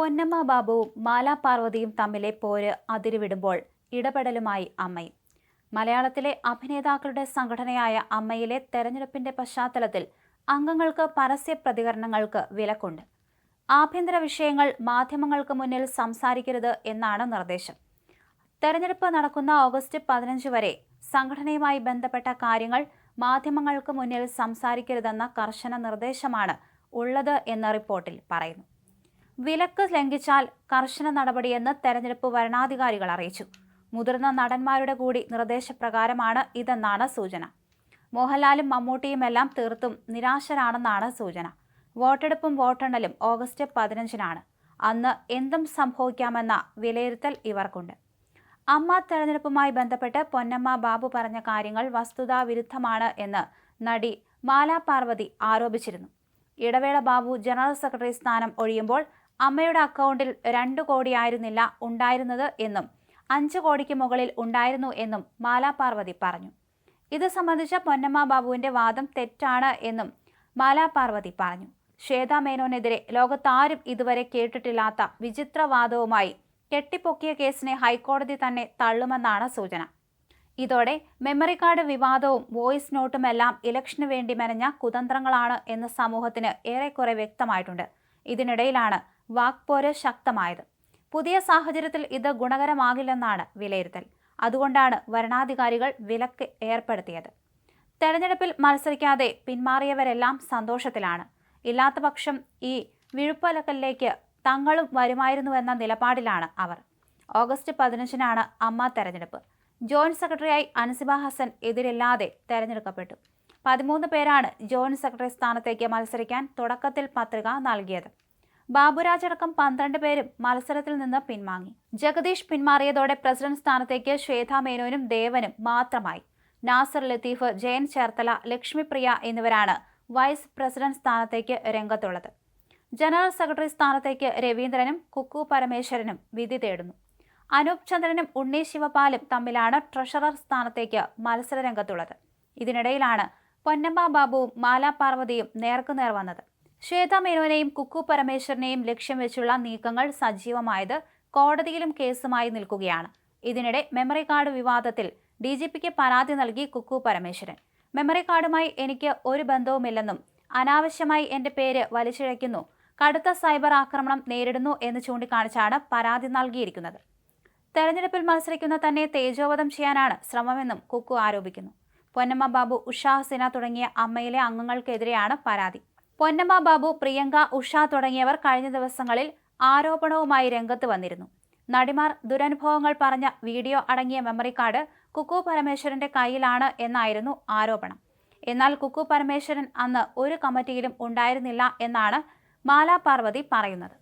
പൊന്നമ്മ ബാബുവും മാലാ പാർവതിയും തമ്മിലെ പോര് അതിരുവിടുമ്പോൾ ഇടപെടലുമായി അമ്മയും. മലയാളത്തിലെ അഭിനേതാക്കളുടെ സംഘടനയായ അമ്മയിലെ തെരഞ്ഞെടുപ്പിന്റെ പശ്ചാത്തലത്തിൽ അംഗങ്ങൾക്ക് പരസ്യ പ്രതികരണങ്ങൾക്ക് വിലക്കുണ്ട്. ആഭ്യന്തര വിഷയങ്ങൾ മാധ്യമങ്ങൾക്ക് മുന്നിൽ സംസാരിക്കരുത് എന്നാണ് നിർദ്ദേശം. തെരഞ്ഞെടുപ്പ് നടക്കുന്ന ഓഗസ്റ്റ് പതിനഞ്ച് വരെ സംഘടനയുമായി ബന്ധപ്പെട്ട കാര്യങ്ങൾ മാധ്യമങ്ങൾക്ക് മുന്നിൽ സംസാരിക്കരുതെന്ന കർശന നിർദ്ദേശമാണ് ഉള്ളത് എന്ന റിപ്പോർട്ടിൽ പറയുന്നു. വിലക്ക് ലംഘിച്ചാൽ കർശന നടപടിയെന്ന് തെരഞ്ഞെടുപ്പ് വരണാധികാരികൾ അറിയിച്ചു. മുതിർന്ന നടന്മാരുടെ കൂടി നിർദ്ദേശപ്രകാരമാണ് ഇതെന്നാണ് സൂചന. മോഹൻലാലും മമ്മൂട്ടിയുമെല്ലാം തീർത്തും നിരാശരാണെന്നാണ് സൂചന. വോട്ടെടുപ്പും വോട്ടെണ്ണലും ഓഗസ്റ്റ് പതിനഞ്ചിനാണ്. അന്ന് എന്തും സംഭവിക്കാമെന്ന വിലയിരുത്തൽ ഇവർക്കുണ്ട്. അമ്മ തെരഞ്ഞെടുപ്പുമായി ബന്ധപ്പെട്ട് പൊന്നമ്മ ബാബു പറഞ്ഞ കാര്യങ്ങൾ വസ്തുതാ വിരുദ്ധമാണ് എന്ന് നടി മാലാ പാർവതി ആരോപിച്ചിരുന്നു. ഇടവേള ബാബു ജനറൽ സെക്രട്ടറി സ്ഥാനം ഒഴിയുമ്പോൾ അമ്മയുടെ അക്കൗണ്ടിൽ രണ്ടു കോടിയായിരുന്നില്ല ഉണ്ടായിരുന്നത് എന്നും അഞ്ച് കോടിക്ക് മുകളിൽ ഉണ്ടായിരുന്നു എന്നും മാലാ പാർവതി പറഞ്ഞു. ഇത് സംബന്ധിച്ച പൊന്നമ്മ ബാബുവിന്റെ വാദം തെറ്റാണ് എന്നും മാലാ പാർവതി പറഞ്ഞു. ശ്വേതാ മേനോനെതിരെ ലോകത്താരും ഇതുവരെ കേട്ടിട്ടില്ലാത്ത വിചിത്രവാദവുമായി കെട്ടിപ്പൊക്കിയ കേസിനെ ഹൈക്കോടതി തന്നെ തള്ളുമെന്നാണ് സൂചന. ഇതോടെ മെമ്മറി കാർഡ് വിവാദവും വോയിസ് നോട്ടുമെല്ലാം ഇലക്ഷന് വേണ്ടി മെനഞ്ഞ കുതന്ത്രങ്ങളാണ് എന്ന് സമൂഹത്തിന് ഏറെക്കുറെ വ്യക്തമായിട്ടുണ്ട്. ഇതിനിടയിലാണ് വാക്പോര് ശക്തമായത്. പുതിയ സാഹചര്യത്തിൽ ഇത് ഗുണകരമാകില്ലെന്നാണ് വിലയിരുത്തൽ. അതുകൊണ്ടാണ് വരണാധികാരികൾ വിലക്ക് ഏർപ്പെടുത്തിയത്. തെരഞ്ഞെടുപ്പിൽ മത്സരിക്കാതെ പിന്മാറിയവരെല്ലാം സന്തോഷത്തിലാണ്. ഇല്ലാത്തപക്ഷം ഈ വിഴുപ്പലക്കലിലേക്ക് തങ്ങളും വരുമായിരുന്നുവെന്ന നിലപാടിലാണ് അവർ. ഓഗസ്റ്റ് പതിനഞ്ചിനാണ് അമ്മ തെരഞ്ഞെടുപ്പ്. ജോയിന്റ് സെക്രട്ടറിയായി അൻസിബ ഹസൻ എതിരില്ലാതെ തെരഞ്ഞെടുക്കപ്പെട്ടു. പതിമൂന്ന് പേരാണ് ജോയിന്റ് സെക്രട്ടറി സ്ഥാനത്തേക്ക് മത്സരിക്കാൻ തുടക്കത്തിൽ പത്രിക നൽകിയത്. ബാബുരാജ് അടക്കം പന്ത്രണ്ട് പേരും മത്സരത്തിൽ നിന്ന് പിന്മാങ്ങി ജഗദീഷ് പിന്മാറിയതോടെ പ്രസിഡന്റ് സ്ഥാനത്തേക്ക് ശ്വേത മേനോനും ദേവനും മാത്രമായി. നാസർ ലത്തീഫ് ജയൻ ചേർത്തല ലക്ഷ്മിപ്രിയ എന്നിവരാണ് വൈസ് പ്രസിഡന്റ് സ്ഥാനത്തേക്ക് രംഗത്തുള്ളത്. ജനറൽ സെക്രട്ടറി സ്ഥാനത്തേക്ക് രവീന്ദ്രനും കുക്കു പരമേശ്വരനും വിധി തേടുന്നു. അനൂപ് ചന്ദ്രനും ഉണ്ണി ശിവപാലും തമ്മിലാണ് ട്രഷറർ സ്ഥാനത്തേക്ക് മത്സരരംഗത്തുള്ളത്. ഇതിനിടയിലാണ് പൊന്നമ്മ ബാബുവും മാലാ പാർവതിയും നേർക്കുനേർ വന്നത്. ശ്വേത മേനോനെയും കുക്കു പരമേശ്വരനെയും ലക്ഷ്യം വെച്ചുള്ള നീക്കങ്ങൾ സജീവമായത് കോടതിയിലും കേസുമായി നിൽക്കുകയാണ്. ഇതിനിടെ മെമ്മറി കാർഡ് വിവാദത്തിൽ ഡി ജി പിക്ക് പരാതി നൽകി കുക്കു പരമേശ്വരൻ. മെമ്മറി കാർഡുമായി എനിക്ക് ഒരു ബന്ധവുമില്ലെന്നും അനാവശ്യമായി എന്റെ പേര് വലിച്ചിഴയ്ക്കുന്നു കടുത്ത സൈബർ ആക്രമണം നേരിടുന്നു എന്ന് ചൂണ്ടിക്കാണിച്ചാണ് പരാതി നൽകിയിരിക്കുന്നത്. തെരഞ്ഞെടുപ്പിൽ മത്സരിക്കുന്ന തന്നെ തേജോവധം ചെയ്യാനാണ് ശ്രമമെന്നും കുക്കു ആരോപിക്കുന്നു. പൊന്നമ്മ ബാബു ഉഷാ സിന തുടങ്ങിയ അമ്മയിലെ അംഗങ്ങൾക്കെതിരെയാണ് പരാതി. പൊന്നമ്മ ബാബു പ്രിയങ്ക ഉഷ തുടങ്ങിയവർ കഴിഞ്ഞ ദിവസങ്ങളിൽ ആരോപണവുമായി രംഗത്ത് വന്നിരുന്നു. നടിമാർ ദുരനുഭവങ്ങൾ പറഞ്ഞ വീഡിയോ അടങ്ങിയ മെമ്മറി കാർഡ് കുക്കു പരമേശ്വരന്റെ കയ്യിലാണ് എന്നായിരുന്നു ആരോപണം. എന്നാൽ കുക്കു പരമേശ്വരൻ അന്ന് ഒരു കമ്മിറ്റിയിലും ഉണ്ടായിരുന്നില്ല എന്നാണ് മാലാ പാർവതി പറയുന്നത്.